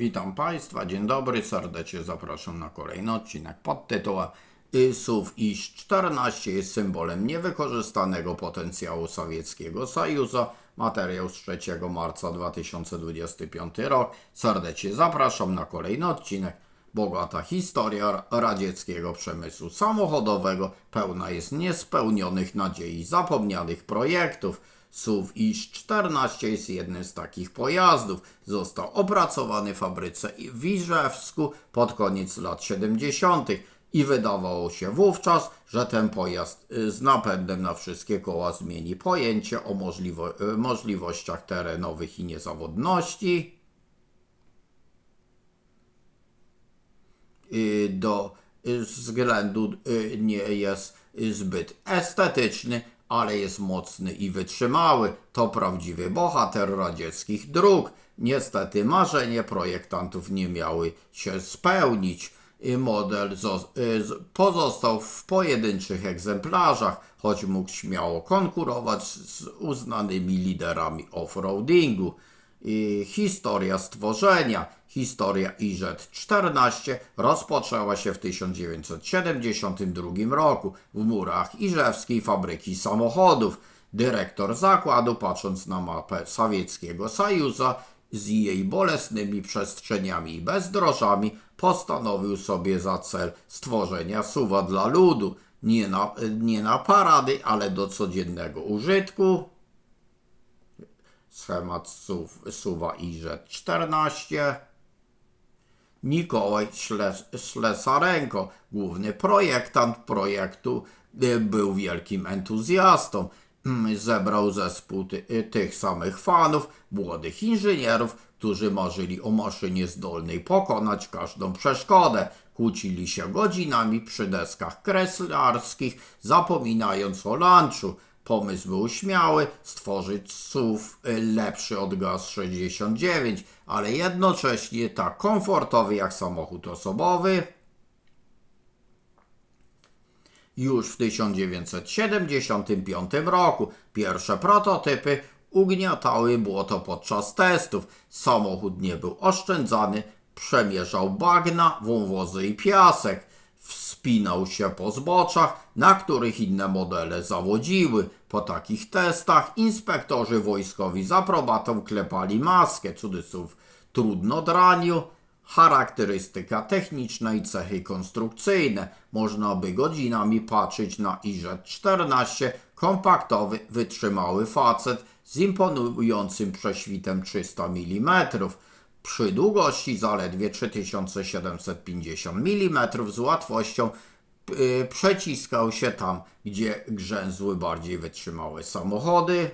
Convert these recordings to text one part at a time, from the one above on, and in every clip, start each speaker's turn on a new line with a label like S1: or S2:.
S1: Witam Państwa, dzień dobry, serdecznie zapraszam na kolejny odcinek pod tytułem SUV IS-14 jest symbolem niewykorzystanego potencjału sowieckiego Sojuza. Materiał z 3 marca 2025 rok. Serdecznie zapraszam na kolejny odcinek. Bogata historia radzieckiego przemysłu samochodowego pełna jest niespełnionych nadziei, zapomnianych projektów. SUV IS-14 jest jednym z takich pojazdów. Został opracowany w fabryce w Iżewsku pod koniec lat 70. i wydawało się wówczas, że ten pojazd y, z napędem na wszystkie koła zmieni pojęcie o y, możliwościach terenowych i niezawodności. Do y, względu y, nie jest y, zbyt estetyczny, ale jest mocny i wytrzymały. To prawdziwy bohater radzieckich dróg. Niestety marzenie projektantów nie miały się spełnić. Y, Model y, pozostał w pojedynczych egzemplarzach, choć mógł śmiało konkurować z uznanymi liderami off-roadingu. I historia stworzenia, historia IZ-14 rozpoczęła się w 1972 roku w murach Iżewskiej Fabryki Samochodów. Dyrektor zakładu, patrząc na mapę sowieckiego Sojuza z jej bolesnymi przestrzeniami i bezdrożami, postanowił sobie za cel stworzenia suwa dla ludu. Nie na, nie na parady, ale do codziennego użytku schemat SUV, suwa IZ-14. Nikołaj Śles- Ślesarenko, główny projektant projektu, y, był wielkim entuzjastą. Mm, Zebrał zespół ty, y, tych samych fanów, młodych inżynierów, którzy marzyli o maszynie zdolnej pokonać każdą przeszkodę. Kłócili się godzinami przy deskach kreslarskich, zapominając o lunchu. Pomysł był śmiały, stworzyć SUV lepszy od GAZ-69, ale jednocześnie tak komfortowy jak samochód osobowy. Już w 1975 roku pierwsze prototypy ugniatały błoto podczas testów. Samochód nie był oszczędzany, przemierzał bagna, wąwozy i piasek. Wspinał się po zboczach, na których inne modele zawodziły. Po takich testach inspektorzy wojskowi z aprobatą klepali maskę, cudzysłów, trudno draniu, charakterystyka techniczna i cechy konstrukcyjne. Można by godzinami patrzeć na IZ-14, kompaktowy, wytrzymały facet z imponującym prześwitem 300 mm. Przy długości zaledwie 3750 mm z łatwością y, przeciskał się tam, gdzie grzęzły bardziej wytrzymałe samochody.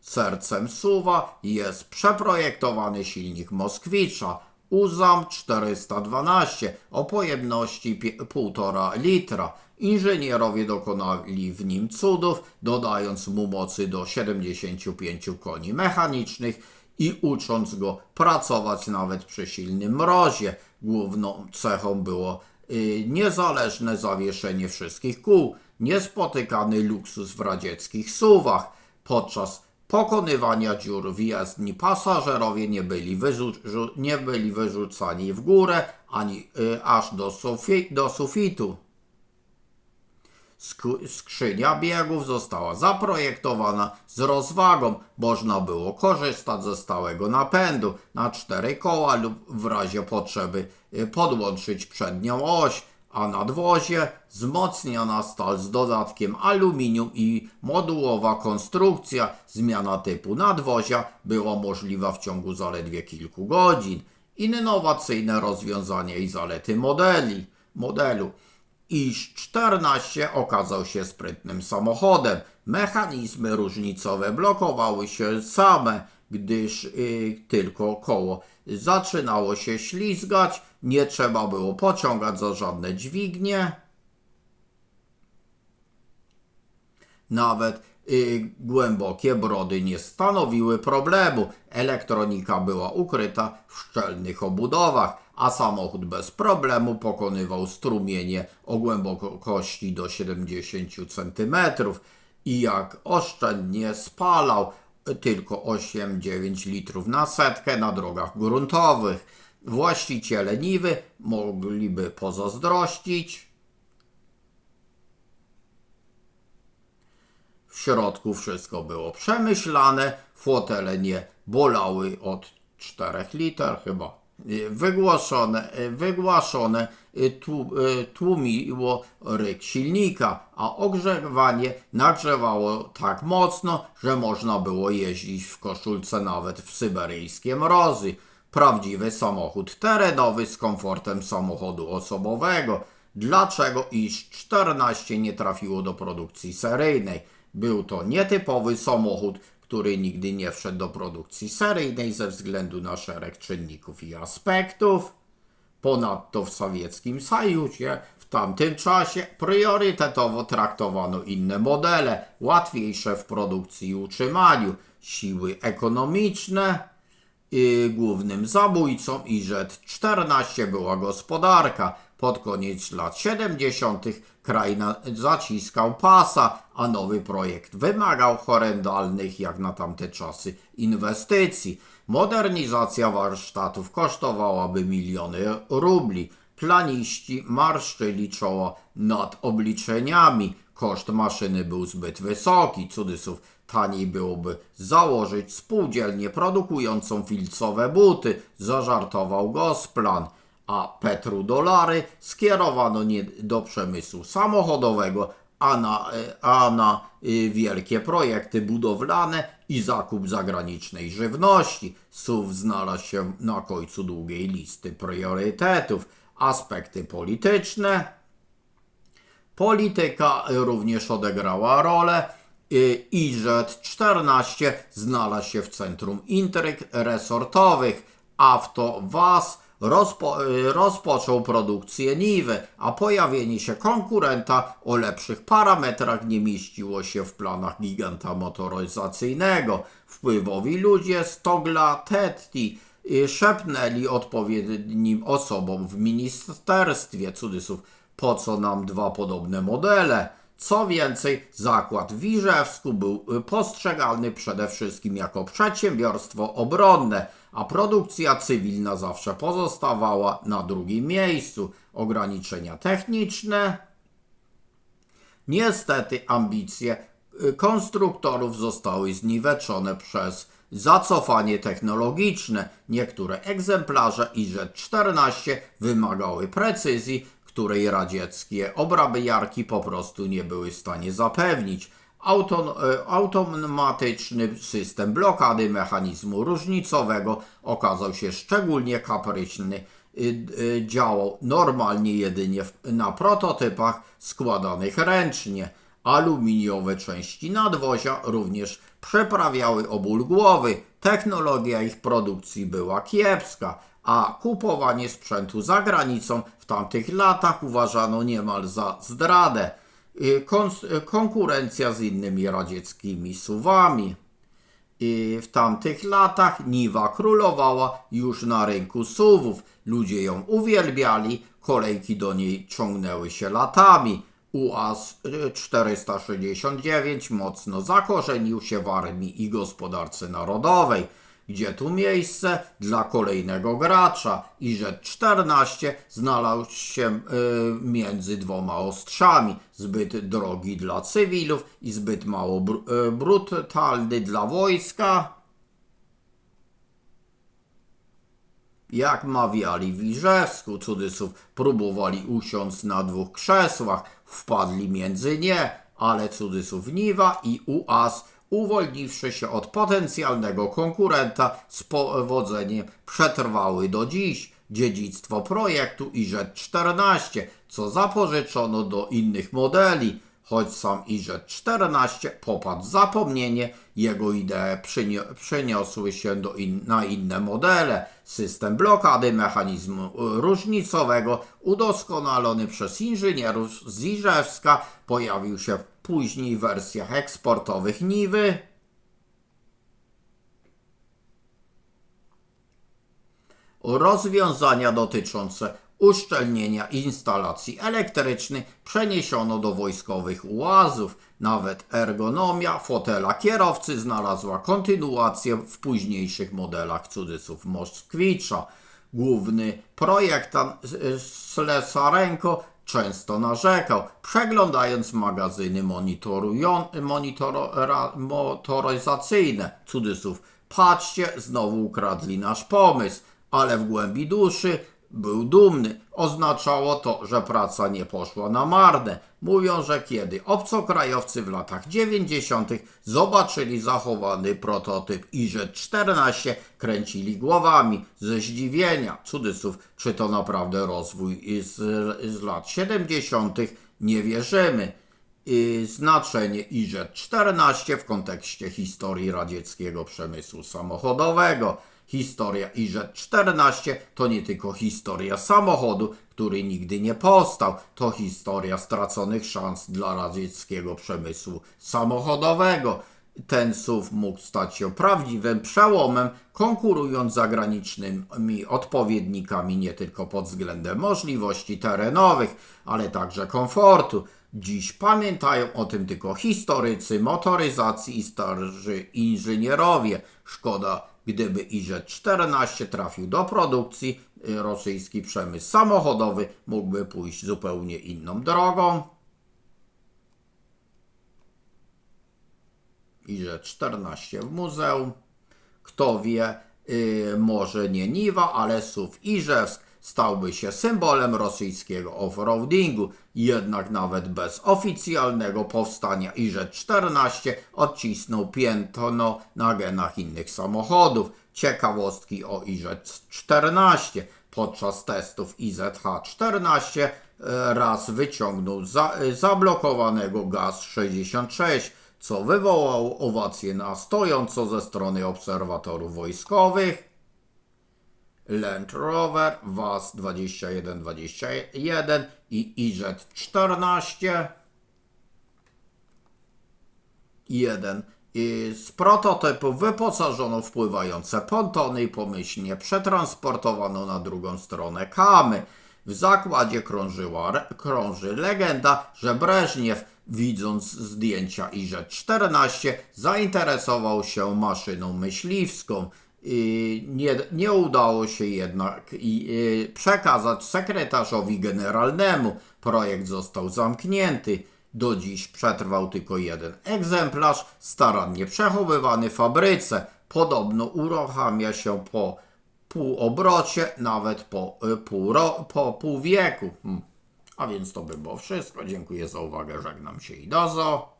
S1: Sercem suwa jest przeprojektowany silnik Moskwicza UZAM 412 o pojemności pie- 1,5 litra. Inżynierowie dokonali w nim cudów, dodając mu mocy do 75 koni mechanicznych i ucząc go pracować nawet przy silnym mrozie. Główną cechą było y, niezależne zawieszenie wszystkich kół, niespotykany luksus w radzieckich suwach. Podczas pokonywania dziur w jezdni pasażerowie nie byli, nie byli wyrzucani w górę ani y, aż do, sufi- do sufitu. Sk- skrzynia biegów została zaprojektowana z rozwagą. Można było korzystać ze stałego napędu na cztery koła lub w razie potrzeby y, podłączyć przednią oś, a nadwozie wzmocniona stal z dodatkiem aluminium i modułowa konstrukcja. Zmiana typu nadwozia była możliwa w ciągu zaledwie kilku godzin. Innowacyjne rozwiązania i zalety modeli, modelu. IS-14 okazał się sprytnym samochodem. Mechanizmy różnicowe blokowały się same, gdyż y, tylko koło zaczynało się ślizgać, nie trzeba było pociągać za żadne dźwignie. Nawet y, głębokie brody nie stanowiły problemu. Elektronika była ukryta w szczelnych obudowach, a samochód bez problemu pokonywał strumienie o głębokości do 70 cm i jak oszczędnie spalał. Tylko 8-9 litrów na setkę na drogach gruntowych. Właściciele Niwy mogliby pozazdrościć. W środku wszystko było przemyślane, fotele nie bolały od 4 liter chyba. Wygłoszone, wygłaszone tłumiło ryk silnika, a ogrzewanie nagrzewało tak mocno, że można było jeździć w koszulce nawet w syberyjskie mrozy. Prawdziwy samochód terenowy z komfortem samochodu osobowego. Dlaczego iż 14 nie trafiło do produkcji seryjnej? Był to nietypowy samochód, który nigdy nie wszedł do produkcji seryjnej ze względu na szereg czynników i aspektów. Ponadto w sowieckim Sojuzie w tamtym czasie priorytetowo traktowano inne modele, łatwiejsze w produkcji i utrzymaniu, siły ekonomiczne. I głównym zabójcą IZ-14 była gospodarka. Pod koniec lat 70. kraj zaciskał pasa, a nowy projekt wymagał horrendalnych jak na tamte czasy inwestycji. Modernizacja warsztatów kosztowałaby miliony rubli. Planiści marszczyli czoła nad obliczeniami. Koszt maszyny był zbyt wysoki, cudzysłów taniej byłoby założyć spółdzielnię produkującą filcowe buty, zażartował Gosplan, a petrodolary skierowano nie do przemysłu samochodowego, a na, e, a na y, wielkie projekty budowlane i zakup zagranicznej żywności. SUV znalazł się na końcu długiej listy priorytetów. Aspekty polityczne, Polityka również odegrała rolę. y, IZ-14 znalazł się w centrum intryg resortowych. AwtoWAZ rozpo, rozpoczął produkcję Niwy, a pojawienie się konkurenta o lepszych parametrach nie mieściło się w planach giganta motoryzacyjnego. Wpływowi ludzie z Togla Tetti y, szepnęli odpowiednim osobom w ministerstwie, cudzysłów, po co nam dwa podobne modele. Co więcej, zakład w Wirzewsku był y, postrzegalny przede wszystkim jako przedsiębiorstwo obronne, a produkcja cywilna zawsze pozostawała na drugim miejscu. Ograniczenia techniczne, Niestety ambicje y, konstruktorów zostały zniweczone przez zacofanie technologiczne. Niektóre egzemplarze IZ-14 wymagały precyzji, której radzieckie obrabiarki po prostu nie były w stanie zapewnić. Y, automatyczny system blokady mechanizmu różnicowego okazał się szczególnie kapryśny y, y, działał normalnie jedynie na prototypach składanych ręcznie. Aluminiowe części nadwozia również przeprawiały o ból głowy. Technologia ich produkcji była kiepska, a kupowanie sprzętu za granicą w tamtych latach uważano niemal za zdradę. Y, y, konkurencja z innymi radzieckimi suwami. I w tamtych latach Niwa królowała już na rynku suwów. Ludzie ją uwielbiali, kolejki do niej ciągnęły się latami. UAZ 469 mocno zakorzenił się w armii i gospodarce narodowej. Gdzie tu miejsce dla kolejnego gracza? I że 14 znalazł się y, między dwoma ostrzami, zbyt drogi dla cywilów i zbyt mało br- y, brutalny dla wojska. Jak mawiali w Iżewsku, cudzysłów, próbowali usiąść na dwóch krzesłach, wpadli między nie, ale cudzysłów Niwa i UAS, uwolniwszy się od potencjalnego konkurenta, z powodzeniem przetrwały do dziś dziedzictwo projektu IZ-14, co zapożyczono do innych modeli. Choć sam IZ-14 popadł w zapomnienie, jego idee przeniosły się do in- na inne modele. System blokady mechanizmu y, różnicowego, udoskonalony przez inżynierów z Iżewska, pojawił się później w wersjach eksportowych Niwy. Rozwiązania dotyczące uszczelnienia instalacji elektrycznych przeniesiono do wojskowych ułazów. Nawet ergonomia fotela kierowcy znalazła kontynuację w późniejszych modelach cudzysłów Moskwicza. Główny projektant y, Slesarenko często narzekał, przeglądając magazyny motoryzacyjne, cudzysłów, patrzcie, znowu ukradli nasz pomysł, ale w głębi duszy był dumny. Oznaczało to, że praca nie poszła na marne. Mówią, że kiedy obcokrajowcy w latach 90. zobaczyli zachowany prototyp IZ-14, kręcili głowami ze zdziwienia. Cudzysłów, czy to naprawdę rozwój z, z lat 70. Nie wierzymy. I znaczenie IZ-14 w kontekście historii radzieckiego przemysłu samochodowego. Historia IZ-14 to nie tylko historia samochodu, który nigdy nie powstał, to historia straconych szans dla radzieckiego przemysłu samochodowego. Ten SUV mógł stać się prawdziwym przełomem, konkurując z zagranicznymi odpowiednikami nie tylko pod względem możliwości terenowych, ale także komfortu. Dziś pamiętają o tym tylko historycy motoryzacji i starzy inżynierowie. Szkoda, gdyby IZ-14 trafił do produkcji, y, rosyjski przemysł samochodowy mógłby pójść zupełnie inną drogą. IZ-14 w muzeum. Kto wie, y, może nie Niwa, ale SUV Iżewsk stałby się symbolem rosyjskiego offroadingu. Jednak nawet bez oficjalnego powstania IZ-14 odcisnął piętno na genach innych samochodów. Ciekawostki o IZ-14. Podczas testów IZH-14 e, raz wyciągnął za, e, zablokowanego GAZ-66, co wywołało owację na stojąco ze strony obserwatorów wojskowych. Land Rover, WAZ 2121 i IZ-14. 1. I z prototypu wyposażono w pływające pontony i pomyślnie przetransportowano na drugą stronę Kamy. W zakładzie krążyła, krąży legenda, że Breżniew, widząc zdjęcia IZ-14, zainteresował się maszyną myśliwską. Nie, nie udało się jednak i przekazać sekretarzowi generalnemu. Projekt został zamknięty. Do dziś przetrwał tylko jeden egzemplarz, starannie przechowywany w fabryce. Podobno uruchamia się po pół obrocie, nawet po y, pół, ro, po pół wieku. Hmm. A więc to by było wszystko. Dziękuję za uwagę, żegnam się i dozo.